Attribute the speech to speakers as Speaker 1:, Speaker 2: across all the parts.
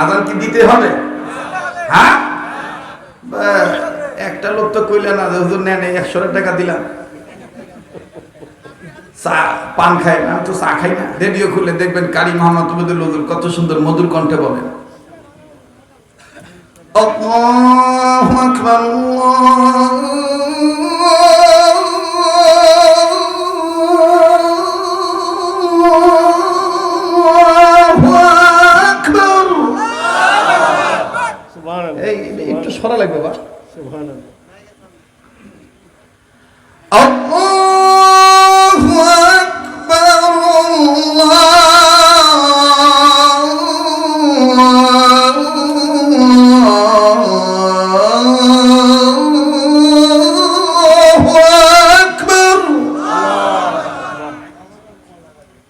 Speaker 1: আদান কি দিতে হবে? হ্যাঁ? একটা লোক তো কইলে না যে, হুজুর, নেন একশো টাকা দিলাম। চা, পান খায় না তো চা খাই না। রেডিও খুলে দেখবেন কারি মোহাম্মদ উবেদুল হুজুর কত সুন্দর মধুর কণ্ঠে বলেন আল্লাহু একটু লাগবে আকবার।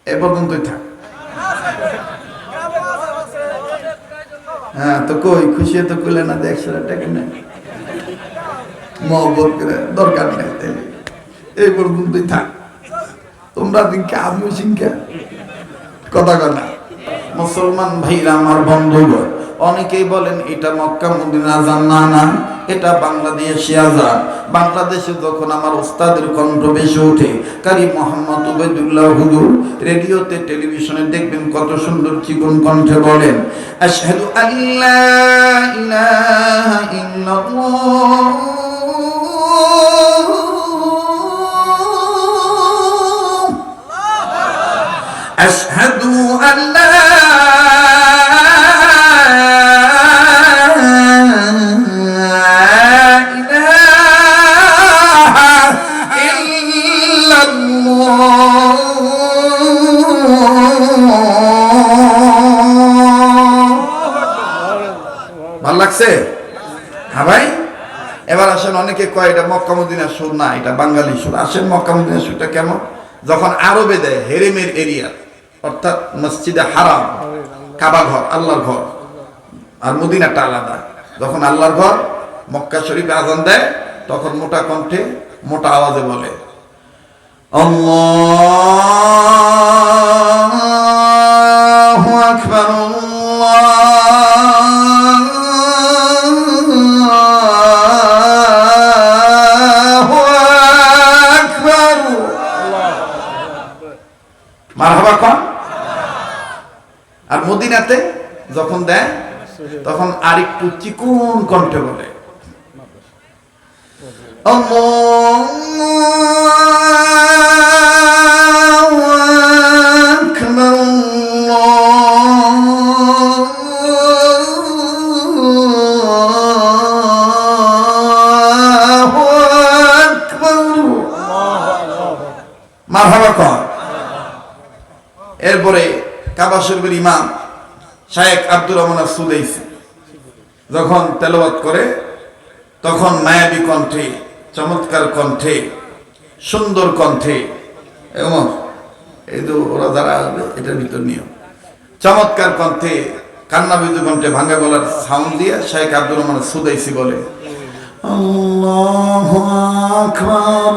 Speaker 1: এ পর্যন্তই হ্যাঁ তো কই? খুশি তো কইলে না যে একশো টাকা নেই মহব্বত করে দরকার নেই তাইলে। এই পর্যন্তই থাক। তোমরা দিনকে আমিও সিংকে কথা কথা মুসলমান ভাইরা আমার বন্ধুগণ অনেকেই বলেন, এটা মক্কা, মদিনা যান। না না, এটা বাংলাদেশে আজান। বাংলাদেশে যখন আমার ওস্তাদের কণ্ঠ বেশি ওঠে, কারি মোহাম্মদ উবেদুল্লাহ হুদুর রেডিওতে, টেলিভিশনে দেখবেন কত সুন্দর চিকন কণ্ঠে বলেন, আশহাদু আল্লা ইলাহা ইল্লাল্লাহ। ভালো লাগছে? হ্যাঁ ভাই? এবার আসেন, অনেকে কয়, এটা মক্কা মদিনার সুর না, এটা বাঙালি সুর। আসেন মক্কা মদিনার সুরটা কেমন? যখন আরবে দেয়, হেরেমের এরিয়া, অর্থাৎ মসজিদে হারাম, কাবা ঘর, আল্লাহর ঘর, আর মদিনাটা আলাদা। যখন আল্লাহর ঘর, মক্কা শরীফে আজান দেয়, তখন মোটা কণ্ঠে মোটা আওয়াজে বলে, আল্লাহু মদিনাতে যখন দেয় তখন আরেকটু চিকুন কণ্ঠে বলে মারহাবা কন এরপরে কাবা শরীফের ইমাম শায়েক আব্দুর রহমান সুদেইসি। যখন তেলাওয়াত করে, তখন মায়াবী কণ্ঠে, চমৎকার কণ্ঠে, সুন্দর কণ্ঠে এবং এই তো ওরা যারা আসবে, এটার ভিতর নিয়ম চমৎকার কণ্ঠে, কান্না বিদু কণ্ঠে ভাঙ্গা গলার সাউন্ড দিয়ে শায়েক আব্দুর রহমান সুদাইসি বলে, আল্লাহু আকবার।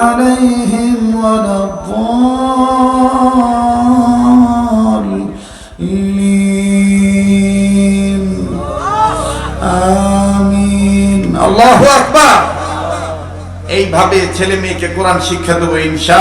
Speaker 1: عليهم ولا الضالين আমিন আল্লাহু আকবার এইভাবে ছেলে মেয়েকে কোরআন শিক্ষা দেবো ইনশা